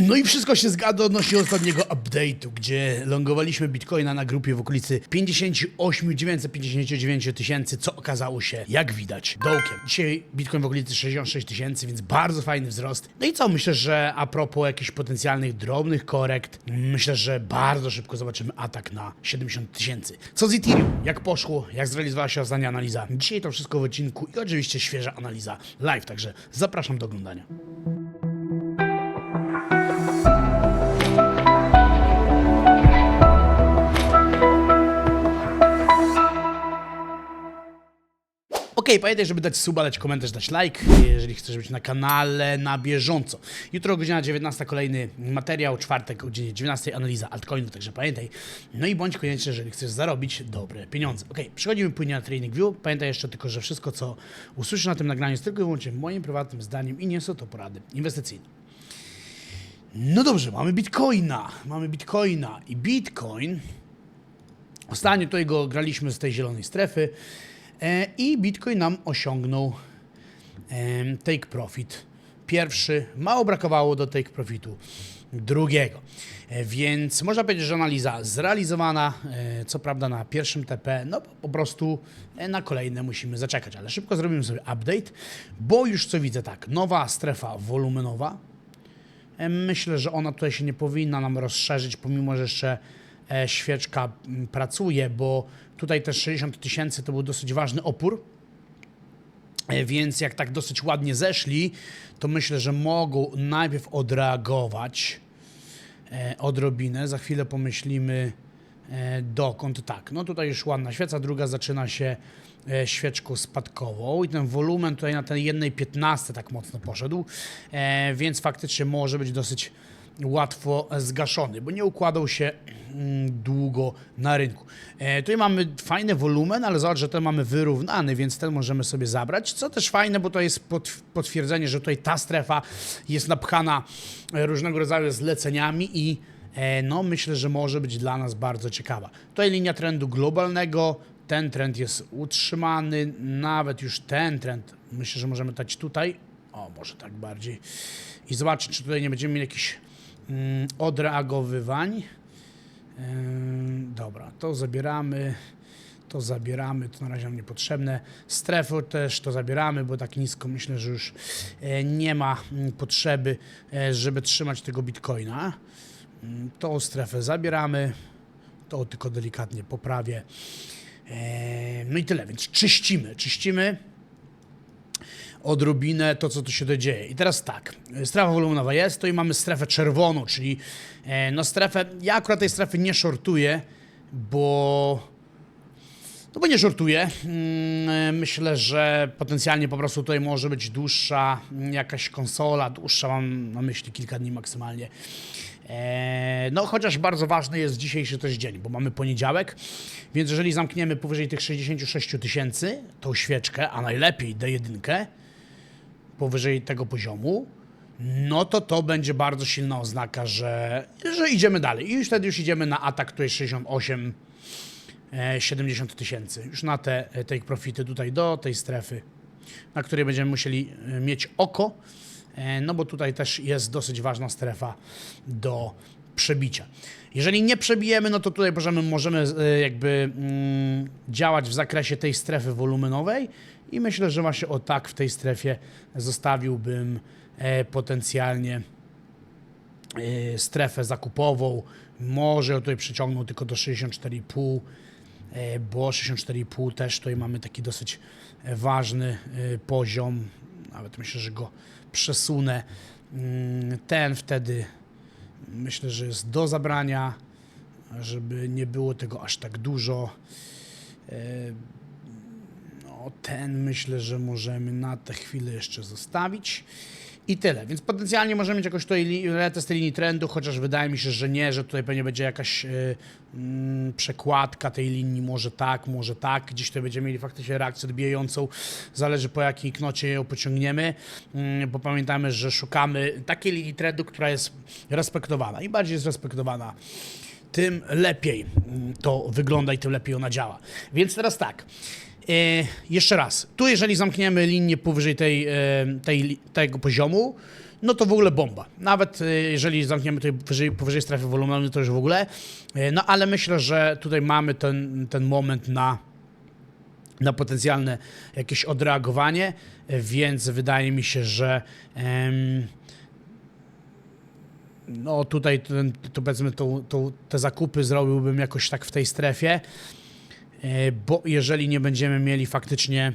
No i wszystko się zgadza odnośnie ostatniego update'u, gdzie longowaliśmy Bitcoina na grupie w okolicy 58 959 tysięcy, co okazało się, jak widać, dołkiem. Dzisiaj Bitcoin w okolicy 66 tysięcy, więc bardzo fajny wzrost. No i co, myślę, że a propos jakichś potencjalnych drobnych korekt, myślę, że bardzo szybko zobaczymy atak na 70 tysięcy. Co z Ethereum? Jak poszło? Jak zrealizowała się ostatnia analiza? Dzisiaj to wszystko w odcinku i oczywiście świeża analiza live, także zapraszam do oglądania. Pamiętaj, żeby dać suba, dać komentarz, dać like, jeżeli chcesz być na kanale na bieżąco. Jutro godzina 19 kolejny materiał, czwartek o godzinie 19 analiza altcoinu, także pamiętaj. No i bądź koniecznie, jeżeli chcesz zarobić dobre pieniądze. Okej, przechodzimy płynnie na Trading View. Pamiętaj jeszcze tylko, że wszystko, co usłyszysz na tym nagraniu jest tylko i wyłącznie moim prywatnym zdaniem i nie są to porady inwestycyjne. No dobrze, mamy Bitcoina, mamy Bitcoina i Bitcoin Ostatnio tutaj go graliśmy z tej zielonej strefy i Bitcoin nam osiągnął take profit pierwszy. Mało brakowało do take profitu drugiego. E, Więc można powiedzieć, że analiza zrealizowana, e, co prawda na pierwszym TP, no po prostu e, na kolejne musimy zaczekać, ale szybko zrobimy sobie update, bo już co widzę tak, nowa strefa wolumenowa, E, Myślę, że ona tutaj się nie powinna nam rozszerzyć, pomimo że jeszcze e, świeczka m, pracuje, bo tutaj też 60 tysięcy to był dosyć ważny opór. E, Więc jak tak dosyć ładnie zeszli, to myślę, że mogą najpierw odreagować e, odrobinę. Za chwilę pomyślimy e, dokąd. Tak, no tutaj już ładna świeca, druga zaczyna się świeczką spadkową i ten wolumen tutaj na tej jednej 15 tak mocno poszedł, więc faktycznie może być dosyć łatwo zgaszony, bo nie układał się mm, długo na rynku. E, tutaj mamy fajny wolumen, ale zobacz, że ten mamy wyrównany, więc ten możemy sobie zabrać, co też fajne, bo to jest pot, potwierdzenie, że tutaj ta strefa jest napchana e, różnego rodzaju zleceniami i e, no myślę, że może być dla nas bardzo ciekawa. Tutaj linia trendu globalnego, ten trend jest utrzymany, nawet już ten trend, myślę, że możemy dać tutaj, o może tak bardziej i zobaczyć, czy tutaj nie będziemy mieli jakichś odreagowywań. Ym, dobra, to zabieramy, to zabieramy, to na razie nam niepotrzebne. Strefę też to zabieramy, bo tak nisko myślę, że już e, nie ma mm, potrzeby, e, żeby trzymać tego bitcoina. Mm, Tą strefę zabieramy, to tylko delikatnie poprawię. E, No i tyle, więc czyścimy, czyścimy odrobinę to, co tu się dzieje. I teraz tak, strefa wolumenowa jest, to i mamy strefę czerwoną, czyli e, no strefę, ja akurat tej strefy nie shortuję, bo no bo nie shortuję. Mm, Myślę, że potencjalnie po prostu tutaj może być dłuższa mm, jakaś konsola, dłuższa mam na myśli kilka dni maksymalnie. Eee, No, chociaż bardzo ważny jest dzisiejszy też dzień, bo mamy poniedziałek, więc jeżeli zamkniemy powyżej tych 66 tysięcy, tą świeczkę, a najlepiej D1, powyżej tego poziomu, no to to będzie bardzo silna oznaka, że, że idziemy dalej. I już wtedy już idziemy na atak, to jest 68 e, 70 tysięcy. Już na te take profity tutaj do tej strefy, na której będziemy musieli e, mieć oko, e, no bo tutaj też jest dosyć ważna strefa do przebicia. Jeżeli nie przebijemy, no to tutaj możemy, możemy e, jakby mm, działać w zakresie tej strefy wolumenowej i myślę, że właśnie o tak w tej strefie zostawiłbym e, potencjalnie e, strefę zakupową. Może tutaj przyciągnął tylko do 64,5, e, bo 64,5 też tutaj mamy taki dosyć ważny poziom. Nawet myślę, że go przesunę. Mm, Ten wtedy myślę, że jest do zabrania, żeby nie było tego aż tak dużo. Ten myślę, że możemy na tę chwilę jeszcze zostawić. I tyle. Więc potencjalnie możemy mieć jakoś tutaj retest tej linii trendu, chociaż wydaje mi się, że nie, że tutaj pewnie będzie jakaś y, mm, przekładka tej linii, może tak, może tak. Gdzieś tutaj będziemy mieli faktycznie reakcję odbijającą, zależy po jakiej knocie ją pociągniemy, mm, bo pamiętamy, że szukamy takiej linii trendu, która jest respektowana. Im bardziej jest respektowana, tym lepiej mm, to wygląda i tym lepiej ona działa. Więc teraz tak. E, jeszcze raz, tu jeżeli zamkniemy linię powyżej tej, e, tej, tego poziomu, no to w ogóle bomba. Nawet y, jeżeli zamkniemy tutaj wyżej, powyżej strefy wolumenu, to już w ogóle. No ale myślę, że tutaj mamy ten, ten moment na, na potencjalne jakieś odreagowanie, więc wydaje mi się, że em, no tutaj ten, to powiedzmy tą, tą, te zakupy zrobiłbym jakoś tak w tej strefie, e, bo jeżeli nie będziemy mieli faktycznie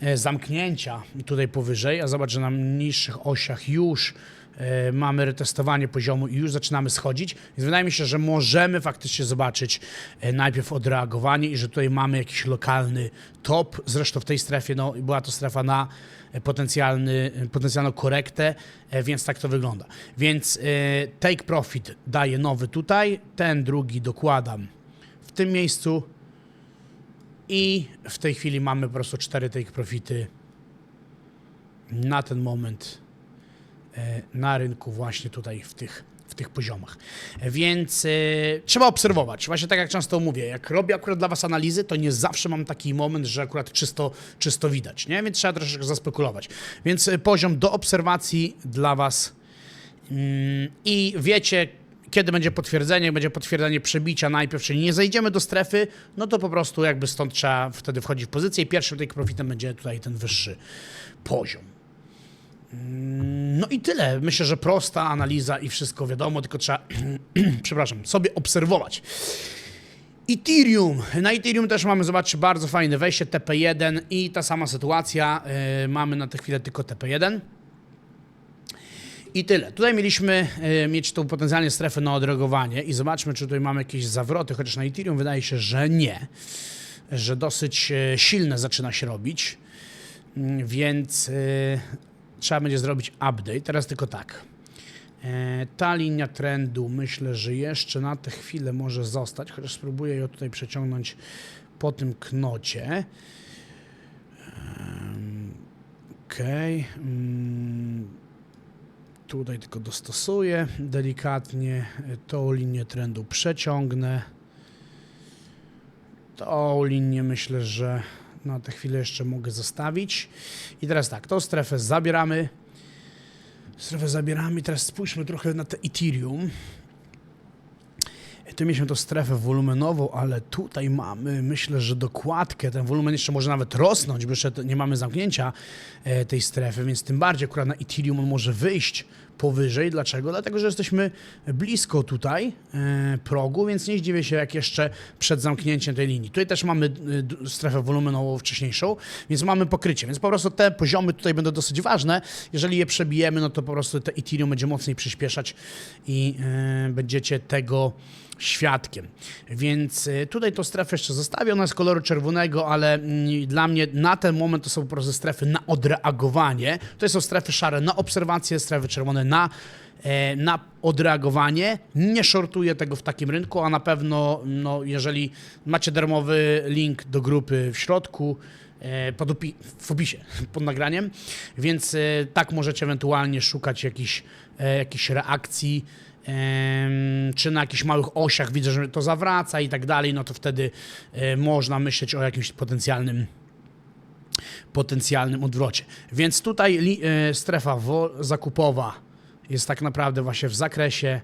e, zamknięcia tutaj powyżej, a zobacz, że na niższych osiach już e, mamy retestowanie poziomu i już zaczynamy schodzić, więc wydaje mi się, że możemy faktycznie zobaczyć e, najpierw odreagowanie i że tutaj mamy jakiś lokalny top, zresztą w tej strefie, no była to strefa na e, potencjalny, e, potencjalną korektę, e, więc tak to wygląda. Więc e, take profit daje nowy tutaj, ten drugi dokładam tym miejscu i w tej chwili mamy po prostu cztery take profity na ten moment e, na rynku właśnie tutaj w tych, w tych poziomach. Więc e, trzeba obserwować. Właśnie tak jak często mówię, jak robię akurat dla Was analizy, to nie zawsze mam taki moment, że akurat czysto, czysto widać, nie? Więc trzeba troszeczkę zaspekulować. Więc e, poziom do obserwacji dla Was Mm, i wiecie, kiedy będzie potwierdzenie, będzie potwierdzenie przebicia najpierw, czyli nie zejdziemy do strefy, no to po prostu jakby stąd trzeba wtedy wchodzić w pozycję i pierwszym take profitem będzie tutaj ten wyższy poziom. Mm, No i tyle. Myślę, że prosta analiza i wszystko wiadomo, tylko trzeba, przepraszam, sobie obserwować. Ethereum. Na Ethereum też mamy, zobaczcie, bardzo fajne wejście TP1 i ta sama sytuacja. Yy, mamy na tę chwilę tylko TP1. I tyle. Tutaj mieliśmy e, mieć tą potencjalnie strefę na odreagowanie i zobaczmy, czy tutaj mamy jakieś zawroty, chociaż na Ethereum wydaje się, że nie. Że dosyć e, silne zaczyna się robić, Mm, więc e, trzeba będzie zrobić update. Teraz tylko tak. Ta linia trendu myślę, że jeszcze na tę chwilę może zostać, chociaż spróbuję ją tutaj przeciągnąć po tym knocie. Okej. Mm, Tutaj tylko dostosuję delikatnie. Tą linię trendu przeciągnę. Tą linię myślę, że na tę chwilę jeszcze mogę zostawić. I teraz tak, tą strefę zabieramy. Strefę zabieramy. Teraz spójrzmy trochę na te Ethereum. Tu mieliśmy tą strefę wolumenową, ale tutaj mamy, myślę, że dokładkę. Ten wolumen jeszcze może nawet rosnąć, bo jeszcze nie mamy zamknięcia e, tej strefy, więc tym bardziej akurat na Ethereum on może wyjść powyżej. Dlaczego? Dlatego, że jesteśmy blisko tutaj e, progu, więc nie zdziwię się, jak jeszcze przed zamknięciem tej linii. Tutaj też mamy e, strefę wolumenową wcześniejszą, więc mamy pokrycie, więc po prostu te poziomy tutaj będą dosyć ważne. Jeżeli je przebijemy, no to po prostu te Ethereum będzie mocniej przyspieszać i będziecie tego świadkiem. Więc y, tutaj tą strefę jeszcze zostawię, ona jest koloru czerwonego, ale mm, dla mnie na ten moment to są po prostu strefy na odreagowanie. To są strefy szare na obserwację, strefy czerwone na, e, na odreagowanie. Nie shortuję tego w takim rynku, a na pewno, no, jeżeli macie darmowy link do grupy w środku, e, pod opi- w opisie pod nagraniem, więc e, tak możecie ewentualnie szukać jakichś jakichś reakcji, czy na jakichś małych osiach widzę, że to zawraca i tak dalej, no to wtedy e, można myśleć o jakimś potencjalnym potencjalnym odwrocie. Więc tutaj e, strefa zakupowa jest tak naprawdę właśnie w zakresie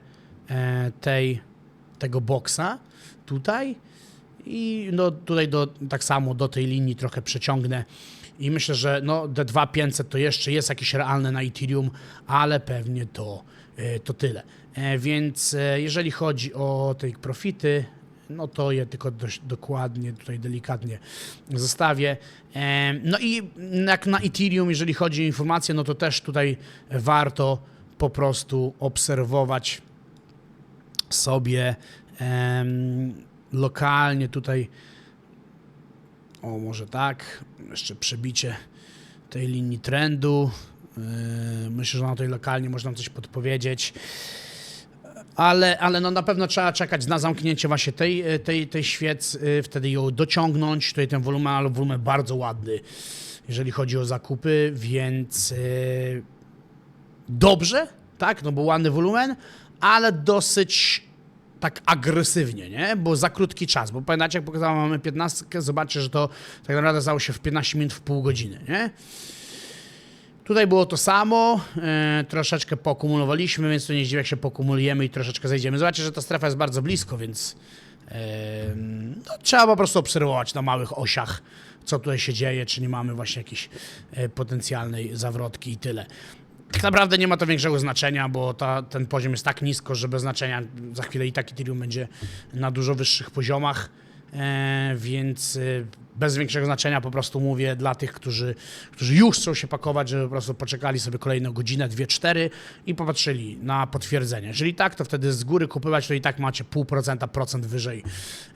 e, tej, tego boksa tutaj i no tutaj do, tak samo do tej linii trochę przeciągnę i myślę, że no D2500 to jeszcze jest jakieś realne na Ethereum, ale pewnie to, to tyle. E, Więc e, jeżeli chodzi o te profity, no to je tylko dość dokładnie, tutaj delikatnie zostawię. E, No i jak na Ethereum, jeżeli chodzi o informacje, no to też tutaj warto po prostu obserwować sobie lokalnie tutaj o może tak, jeszcze przebicie tej linii trendu. Myślę, że na tej lokalnie można coś podpowiedzieć. Ale, ale no na pewno trzeba czekać na zamknięcie właśnie tej, tej, tej świec, yy, wtedy ją dociągnąć. Tutaj ten wolumen, ale wolumen bardzo ładny, jeżeli chodzi o zakupy, więc yy, dobrze, tak, no bo ładny wolumen, ale dosyć tak agresywnie, nie? Bo za krótki czas. Bo pamiętacie, jak pokazałem, mamy 15, zobaczcie, że to tak naprawdę stało się w 15 minut, w pół godziny, nie? Tutaj było to samo, e, troszeczkę pokumulowaliśmy, więc to nie dziwi, jak się pokumulujemy i troszeczkę zejdziemy. Zobaczcie, że ta strefa jest bardzo blisko, więc e, no, trzeba po prostu obserwować na małych osiach, co tutaj się dzieje, czy nie mamy właśnie jakiejś e, potencjalnej zawrotki i tyle. Tak naprawdę nie ma to większego znaczenia, bo ta, ten poziom jest tak nisko, że bez znaczenia za chwilę i tak Ethereum będzie na dużo wyższych poziomach, więc e, bez większego znaczenia po prostu mówię dla tych, którzy, którzy już chcą się pakować, żeby po prostu poczekali sobie kolejną godzinę, dwie, cztery i popatrzyli na potwierdzenie. Jeżeli tak, to wtedy z góry kupywać, to i tak macie pół procenta, procent wyżej,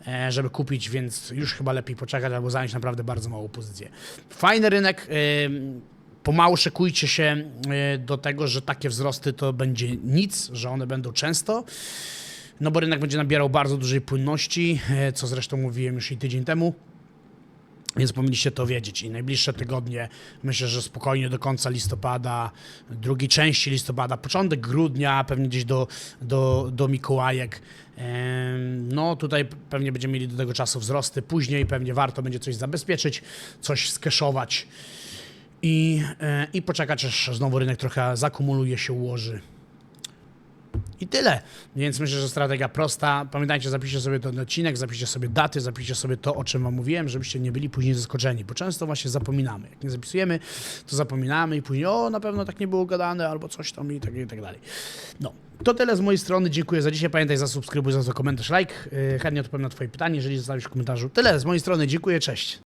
e, żeby kupić, więc już chyba lepiej poczekać albo zająć naprawdę bardzo małą pozycję. Fajny rynek. e, pomału szykujcie się e, do tego, że takie wzrosty to będzie nic, że one będą często. No bo rynek będzie nabierał bardzo dużej płynności, e, co zresztą mówiłem już i tydzień temu. Więc powinniście to wiedzieć. I najbliższe tygodnie, myślę, że spokojnie do końca listopada, drugiej części listopada, początek grudnia, pewnie gdzieś do, do, do Mikołajek. No tutaj pewnie będziemy mieli do tego czasu wzrosty. Później pewnie warto będzie coś zabezpieczyć, coś skeszować i, e, i poczekać, aż znowu rynek trochę zakumuluje się, ułoży. I tyle. Więc myślę, że strategia prosta. Pamiętajcie, zapiszcie sobie ten odcinek, zapiszcie sobie daty, zapiszcie sobie to, o czym wam mówiłem, żebyście nie byli później zaskoczeni, bo często właśnie zapominamy. Jak nie zapisujemy, to zapominamy i później, o, na pewno tak nie było gadane, albo coś tam i tak, i tak dalej. No, to tyle z mojej strony. Dziękuję za dzisiaj. Pamiętaj, zasubskrybuj, za komentarz, like. Yy, Chętnie odpowiem na twoje pytanie, jeżeli zostawisz w komentarzu. Tyle z mojej strony. Dziękuję, cześć.